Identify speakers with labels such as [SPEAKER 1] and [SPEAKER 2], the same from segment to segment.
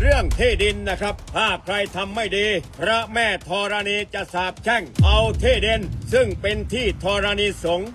[SPEAKER 1] เรื่องที่ดินนะครับ ถ้าใครทำไม่ดี พระแม่ธรณีจะสาบแช่ง เอาที่ดิน ซึ่งเป็นที่ธรณีสงฆ์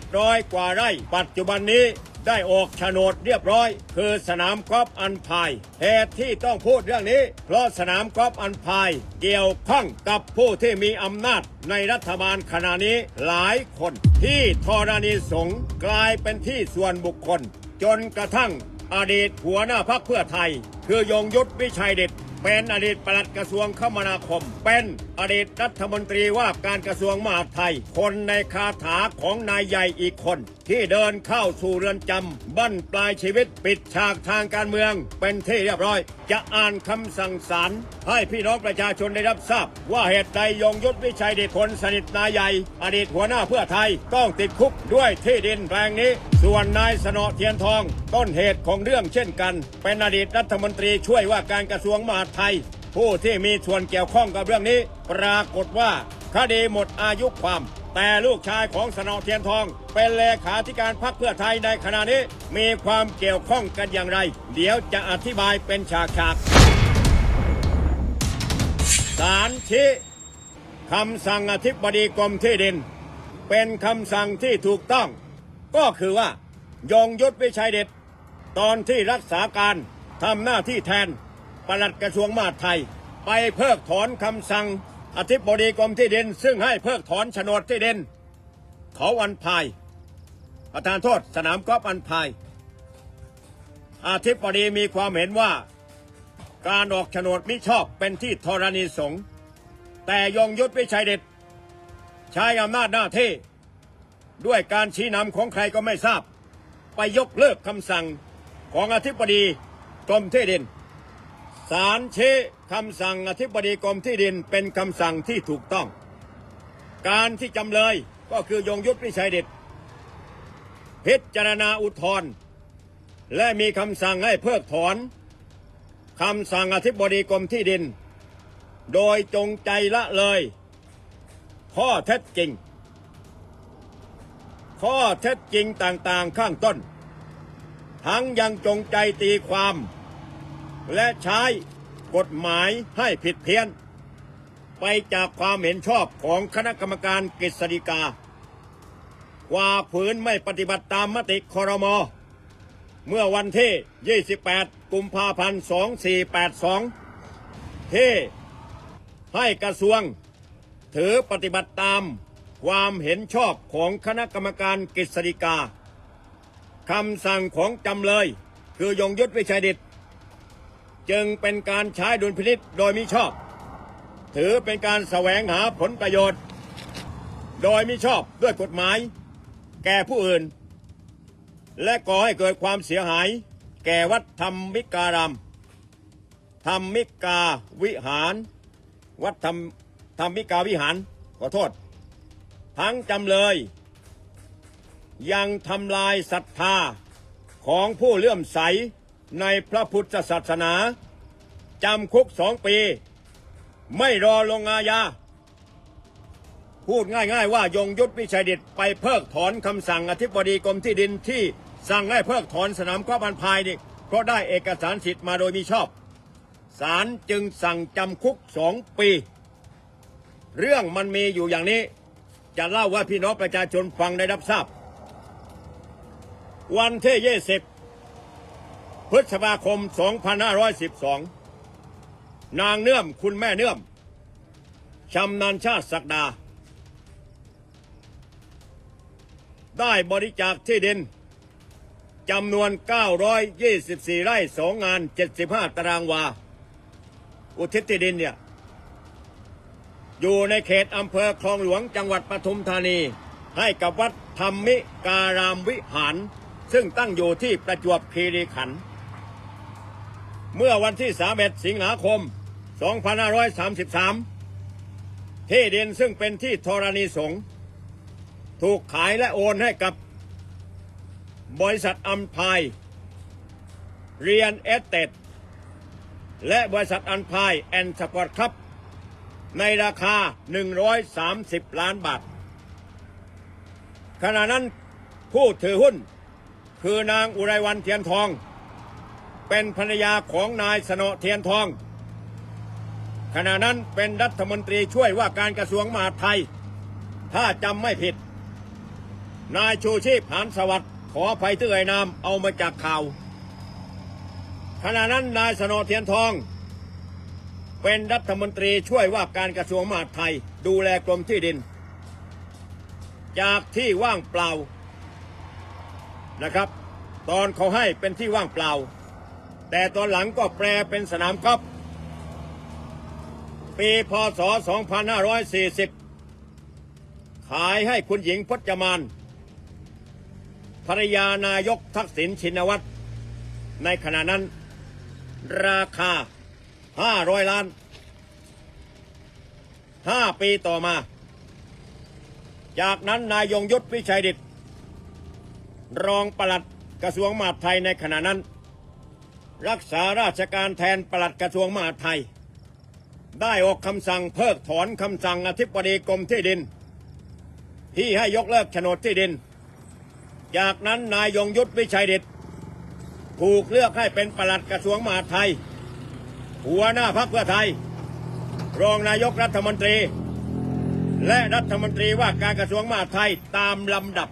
[SPEAKER 1] 800 กว่าไร่ ปัจจุบันนี้ได้ออกโฉนดเรียบร้อย คือสนามกอล์ฟอันพายเหตุที่ต้องพูดเรื่องนี้ เพราะสนามกอล์ฟอันพายเกี่ยวข้องกับผู้ที่มีอำนาจในรัฐบาลขณะนี้หลายคน ที่ธรณีสงกลายเป็นที่ส่วนบุคคล จนกระทั่งอดีตหัวหน้าพักเพื่อไทย คือยงยุทธวิชัยเด็ดเป็นอดีตปลัดกระทรวงคมนาคม เป็นอดีตรัฐมนตรีว่าการกระทรวงมหาดไทย คนในคาถาของนายใหญ่อีกคน ที่เดินเข้าสู่เรือนจำบั้นปลายชีวิตปิดฉากทางการเมือง เป็นที่เรียบร้อย จะอ่านคำสั่งศาลให้พี่น้องประชาชนได้รับทราบ ว่าเหตุใดยงยุทธวิชัยเดชคนสนิทนายใหญ่ อดีตหัวหน้าเพื่อไทยต้องติดคุกด้วยที่ดินแปลงนี้ ส่วนนายสนอเทียนทอง ต้นเหตุของเรื่องเช่นกัน เป็นอดีตรัฐมนตรีช่วยว่าการกระทรวงมหาดไทย ผู้ที่มีส่วนเกี่ยวข้องกับเรื่องนี้ ปรากฏว่าคดีหมดอายุความ แต่ลูกชายของสนอเทียนทอง เป็นเลขาธิการพรรคเพื่อไทยในขณะนี้ มีความเกี่ยวข้องกันอย่างไร เดี๋ยวจะอธิบายเป็นฉากๆศาลชี้คำสั่งอธิบดีกรมที่ดิน เป็นคำสั่งที่ถูกต้อง ก็คือว่ายงยุทธวิชัยเดช ตอนที่รักษาการทำหน้าที่แทนปลัดกระทรวงมหาดไทย ไปเพิกถอนคำสั่ง อธิบดีกรมที่ดิน ซึ่งให้เพิกถอนโฉนดที่ดิน เขาอันพาย ประธานโทษสนามกอล์ฟอันพาย อธิบดีมีความเห็นว่า การออกโฉนดมิชอบเป็นที่ธรณีสงฆ์แต่ยงยุทธวิชัยเดชใช้อำนาจหน้าที่ ด้วยการชี้นำของใครก็ไม่ทราบ ไปยกเลิกคำสั่ง ของอธิบดีกรมที่ดินศาลชี้คำสั่งอธิบดีกรมที่ดินเป็นคำสั่งที่ถูกต้อง การที่จำเลยก็คือยงยุทธวิชัยเดชพิจารณาอุทธรณ์และมีคำสั่งให้เพิกถอนคำสั่งอธิบดีกรมที่ดิน โดยจงใจละเลย ข้อเท็จจริง ข้อเท็จจริงต่างๆข้างต้น ทั้งยังจงใจตีความ และใช้กฎหมายให้ผิดเพี้ยน ไปจากความเห็นชอบของคณะกรรมการกฤษฎีกา ว่าฝืนไม่ปฏิบัติตามมติคอรมอเมื่อวันที่ 28 กุมภาพันธ์ 2482 ที่ให้กระทรวง ถือปฏิบัติตามความเห็นชอบของคณะกรรมการกฤษฎีกา คำสั่งของจำเลย คือยงยุทธวิชัยดิต จึงเป็นการใช้ดุลพินิษโดยมิชอบ ถือเป็นการแสวงหาผลประโยชน์ โดยมิชอบด้วยกฎหมาย แก่ผู้อื่น และก่อให้เกิดความเสียหาย แก่วัดธรรมมิการามธรรมมิกาวิหาร วัดธรรมธรรมมิกาวิหารขอโทษ ทั้งจำเลย ยังทำลายศรัทธาของผู้เลื่อมใสในพระพุทธศาสนา จำคุกสองปี ไม่รอลงอาญา พูดง่ายๆว่ายงยุทธวิชัยดิตไปเพิกถอนคำสั่งอธิบดีกรมที่ดินที่สั่งให้เพิกถอนสนามกอล์ฟอันพายนี่เพราะได้เอกสารสิทธิ์มาโดยมิชอบศาลจึงสั่งจำคุกสองปี เรื่องมันมีอยู่อย่างนี้ จะเล่าว่าพี่น้องประชาชนฟังได้รับทราบ วันที่20พฤษภาคม 2512 นางเนื่อมคุณแม่เนื่อมชำนาญชาติศักดา ได้บริจาคที่ดินจำนวน 924 ไร่2งาน 75 ตารางวา อุทิศที่ดินเนี่ย อยู่ในเขตอำเภอคลองหลวงจังหวัดปทุมธานี ให้กับวัดธรรมิการามวิหาร ซึ่งตั้งอยู่ที่ประจวบคีรีขันธ์เมื่อวันที่ 31 สิงหาคม 2533 ที่ดินซึ่งเป็นที่ธรณีสงฆ์ถูกขายและโอนให้กับบริษัทอัมพายเรียนเอสเตดและบริษัทอันพายแอนด์สปอร์ตครับ ในราคา 130 ล้านบาท ขณะนั้นผู้ถือหุ้น คือนางอุไรวันเทียนทอง เป็นภรรยาของนายสนอเทียนทอง ขณะนั้นเป็นรัฐมนตรีช่วยว่าการกระทรวงมหาดไทย ถ้าจำไม่ผิด นายชูชีพหานสวัสดิ์ขออภัยที่เอ่ยนามเอามาจากข่าว ขณะนั้นนายสนอเทียนทอง เป็นรัฐมนตรีช่วยว่าการกระทรวงมหาดไทย ดูแลกรมที่ดิน จากที่ว่างเปล่า นะครับ ตอนเขาให้เป็นที่ว่างเปล่า แต่ตอนหลังก็แปลเป็นสนามกอล์ฟปีพศ 2540 ขายให้คุณหญิงพจมานภรรยานายกทักษิณชินวัตร ในขณะนั้น ราคา 500 ล้าน 5 ปีต่อมา จากนั้นนายยงยุทธวิชัยดิต รองปลัดกระทรวงมหาดไทยในขณะนั้น รักษาราชการแทนปลัดกระทรวงมหาดไทย ได้ออกคำสั่งเพิกถอนคำสั่งอธิบดีกรมที่ดิน ที่ให้ยกเลิกโฉนดที่ดิน จากนั้นนายยงยุทธวิชัยเดิตถูกเลือกให้เป็นปลัดกระทรวงมหาดไทย หัวหน้าพรรคเพื่อไทย รองนายกรัฐมนตรี และรัฐมนตรีว่าการกระทรวงมหาดไทยตามลำดับ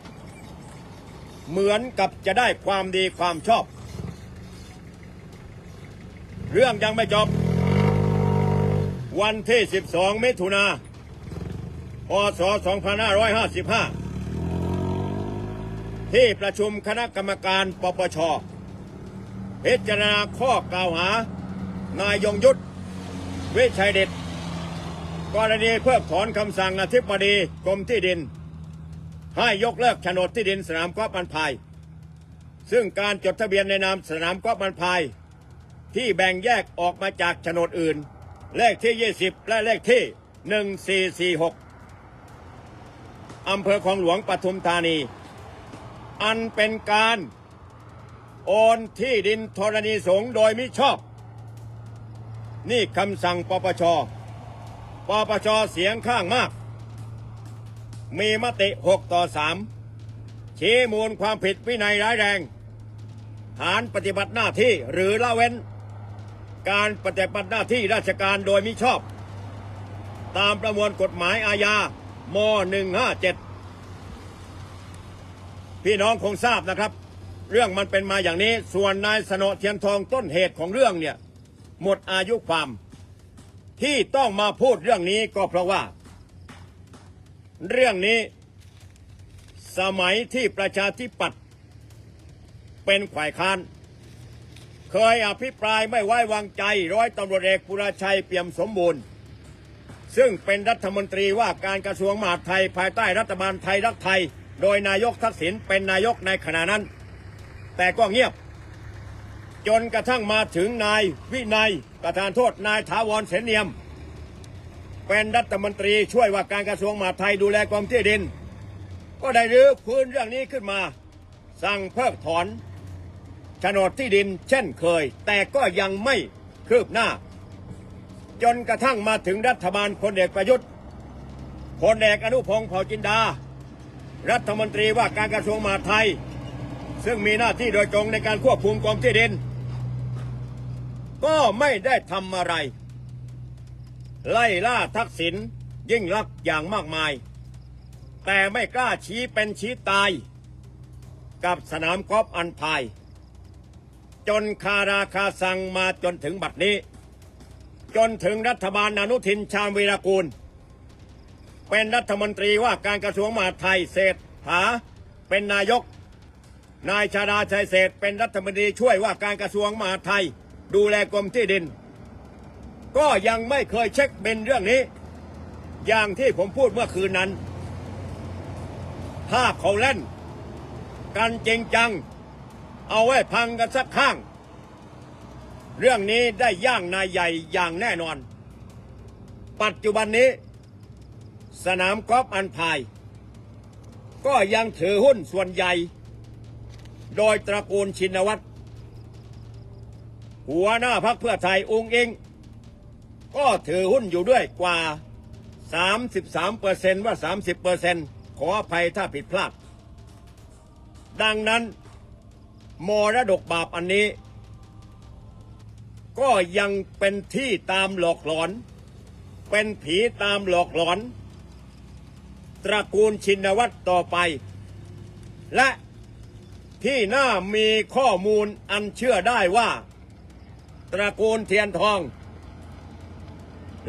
[SPEAKER 1] เหมือนกับจะได้ความดีความชอบ เรื่องยังไม่จบ วันที่ 12 มิถุนาพศ 2555 ที่ประชุมคณะกรรมการปปช พิจารณาข้อกล่าวหา นายยงยุทธเวชัยเดชกรณีเพิกถอนคำสั่งอธิบดีกรมที่ดิน ให้ยกเลิกโฉนดที่ดินสนามกอล์ฟมันพาย ซึ่งการจดทะเบียนในนามสนามกอล์ฟมันพาย ที่แบ่งแยกออกมาจากโฉนดอื่น เลขที่ 20 และเลขที่ 1446 อำเภอคลองหลวงปทุมธานี อันเป็นการโอนที่ดินธรณีสงฆ์โดยมิชอบ นี่คำสั่งปปช ปปชเสียงข้างมาก มีมติ 6 ต่อ 3 ชี้มูลความผิดวินัยร้ายแรง ฐานปฏิบัติหน้าที่หรือละเว้น การปฏิบัติหน้าที่ราชการโดยมิชอบ ตามประมวลกฎหมายอาญาม157 พี่น้องคงทราบนะครับ เรื่องมันเป็นมาอย่างนี้ ส่วนนายสนเทียนทองต้นเหตุของเรื่องเนี่ย หมดอายุความ ที่ต้องมาพูดเรื่องนี้ก็เพราะว่า เรื่องนี้ สมัยที่ประชาธิปัตย์เป็นฝ่ายค้าน เคยอภิปรายไม่ไว้วางใจร้อยตำรวจเอกปุราชัยเปี่ยมสมบูรณ์ ซึ่งเป็นรัฐมนตรีว่าการกระทรวงมหาดไทยภายใต้รัฐบาลไทยรักไทย โดยนายกทักษิณเป็นนายกในขณะนั้น แต่ก็เงียบ จนกระทั่งมาถึงนายวินัยประธานโทษนายถาวรเสนเนียม เป็นรัฐมนตรีช่วยว่าการกระทรวงมหาดไทยดูแลกรมที่ดิน ก็ได้รื้อพื้นเรื่องนี้ขึ้นมา สั่งเพิกถอนโฉนดที่ดิน เช่นเคย แต่ก็ยังไม่คืบหน้า จนกระทั่งมาถึงรัฐบาลพลเอกประยุทธ์พลเอกอนุพงศ์เผ่าจินดา รัฐมนตรีว่าการกระทรวงมหาดไทย ซึ่งมีหน้าที่โดยตรงในการควบคุมกรมที่ดิน ก็ไม่ได้ทำอะไร ไล่ล่าทักษิณยิ่งลักอย่างมากมาย แต่ไม่กล้าชี้เป็นชี้ตาย กับสนามกอล์ฟอันพาย จนคาราคาซังมาจนถึงบัดนี้ จนถึงรัฐบาลอนุทินชาญวีรกูล เป็นรัฐมนตรีว่าการกระทรวงมหาดไทยเศรษฐาเป็นนายก นายชาดาชัยเศษเป็นรัฐมนตรีช่วยว่าการกระทรวงมหาดไทย ดูแลกรมที่ดิน ก็ยังไม่เคยเช็คเป็นเรื่องนี้ อย่างที่ผมพูดเมื่อคืนนั้นถ้าเขาเล่น กันจริงจัง เอาไว้พังกันสักข้าง เรื่องนี้ได้ย่างนายใหญ่อย่างแน่นอน ปัจจุบันนี้ สนามกอล์ฟอันพาย ก็ยังถือหุ้นส่วนใหญ่ โดยตระกูลชินวัตรหัวหน้าพักเพื่อไทยองค์เอง ก็ถือหุ้นอยู่ด้วยกว่า 33เปอร์เซนว่า 30เปอร์เซนขออภัยถ้าผิดพลาด ดังนั้นมรดกบาปอันนี้ ก็ยังเป็นที่ตามหลอกหลอน เป็นผีตามหลอกหลอน ตระกูลชินวัตรต่อไป และที่น่ามีข้อมูลอันเชื่อได้ว่า ตระกูลเทียนทอง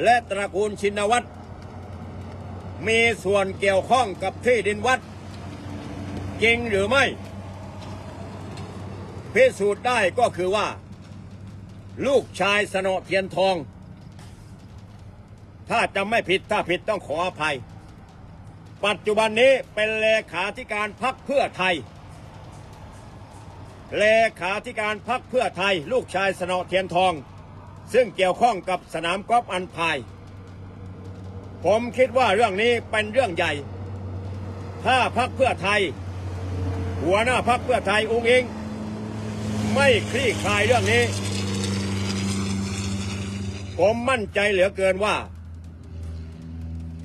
[SPEAKER 1] และตระกูลชินวัตรมีส่วนเกี่ยวข้องกับที่ดินวัด จริงหรือไม่ พิสูจน์ได้ก็คือว่า ลูกชายสนอเทียนทอง ถ้าจำไม่ผิดถ้าผิดต้องขออภัย ปัจจุบันนี้เป็นเลขาธิการพักเพื่อไทย เลขาธิการพักเพื่อไทย ลูกชายสนอเทียนทอง ซึ่งเกี่ยวข้องกับสนามกอล์ฟอันพาย ผมคิดว่าเรื่องนี้เป็นเรื่องใหญ่ ถ้าพักเพื่อไทย หัวหน้าพักเพื่อไทยอุ้งอิง ไม่คลี่คลายเรื่องนี้ ผมมั่นใจเหลือเกินว่า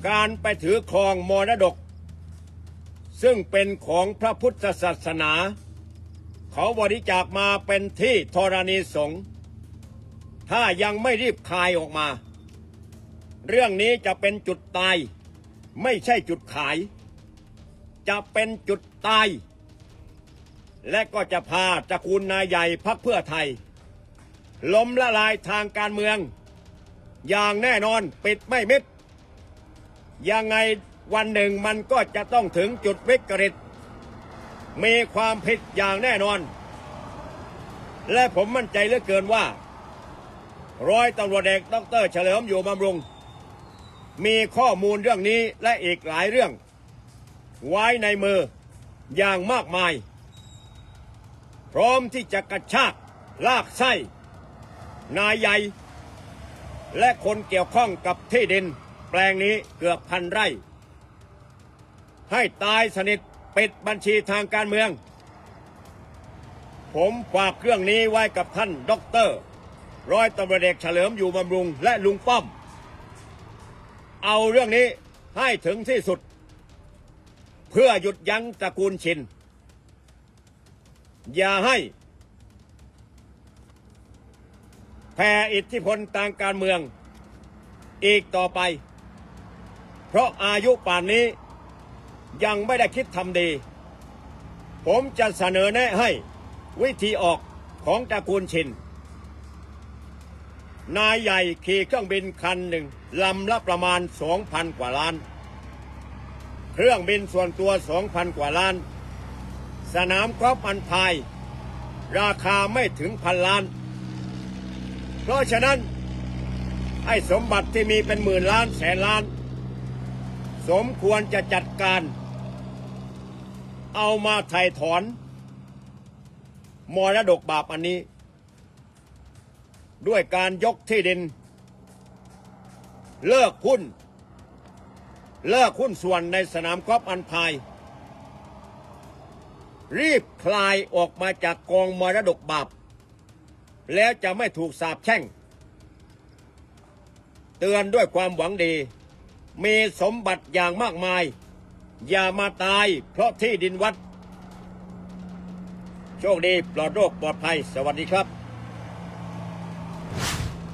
[SPEAKER 1] การไปถือครองมรดก ซึ่งเป็นของพระพุทธศาสนา เขาบริจาคมาเป็นที่ธรณีสงฆ์ ถ้ายังไม่รีบคายออกมา เรื่องนี้จะเป็นจุดตาย ไม่ใช่จุดขาย จะเป็นจุดตาย และก็จะพาตระกูลนายใหญ่พักเพื่อไทย ล้มละลายทางการเมือง อย่างแน่นอนปิดไม่มิดยังไงวันหนึ่งมันก็จะต้องถึงจุดวิกฤต มีความผิดอย่างแน่นอน และผมมั่นใจเหลือเกินว่า ร้อยตำรวจเอกดรเฉลิมอยู่บำรุง มีข้อมูลเรื่องนี้และอีกหลายเรื่อง ไว้ในมืออย่างมากมาย พร้อมที่จะกระชากลากไส้ นายใหญ่ และคนเกี่ยวข้องกับที่ดิน แปลงนี้เกือบพันไร่ ให้ตายสนิทปิดบัญชีทางการเมือง ผมฝากเครื่องนี้ไว้กับท่านด็อกเตอร์ ร้อยตำรวจเอกเฉลิมอยู่บำรุงและลุงป้อม เอาเรื่องนี้ให้ถึงที่สุด เพื่อหยุดยั้งตระกูลชิน อย่าให้แผ่อิทธิพลทางการเมืองอีกต่อไป เพราะอายุป่านนี้ยังไม่ได้คิดทำดี ผมจะเสนอแนะให้วิธีออกของตระกูลชิน นายใหญ่ขี่เครื่องบินคันหนึ่งลำละประมาณ 2,000 กว่าล้าน เครื่องบินส่วนตัว 2,000 กว่าล้าน สนามกอล์ฟอันพาย ราคาไม่ถึงพันล้าน เพราะฉะนั้นไอ้สมบัติที่มีเป็นหมื่นล้านแสนล้าน สมควรจะจัดการ เอามาไถ่ถอนมรดกบาปอันนี้ ด้วยการยกที่ดิน เลิกหุ้น เลิกหุ้นส่วนในสนามกอล์ฟอันพาย รีบคลายออกมาจากกองมรดกบาป แล้วจะไม่ถูกสาปแช่ง เตือนด้วยความหวังดี มีสมบัติอย่างมากมาย อย่ามาตายเพราะที่ดินวัด โชคดีปลอดโรคปลอดภัย สวัสดีครับ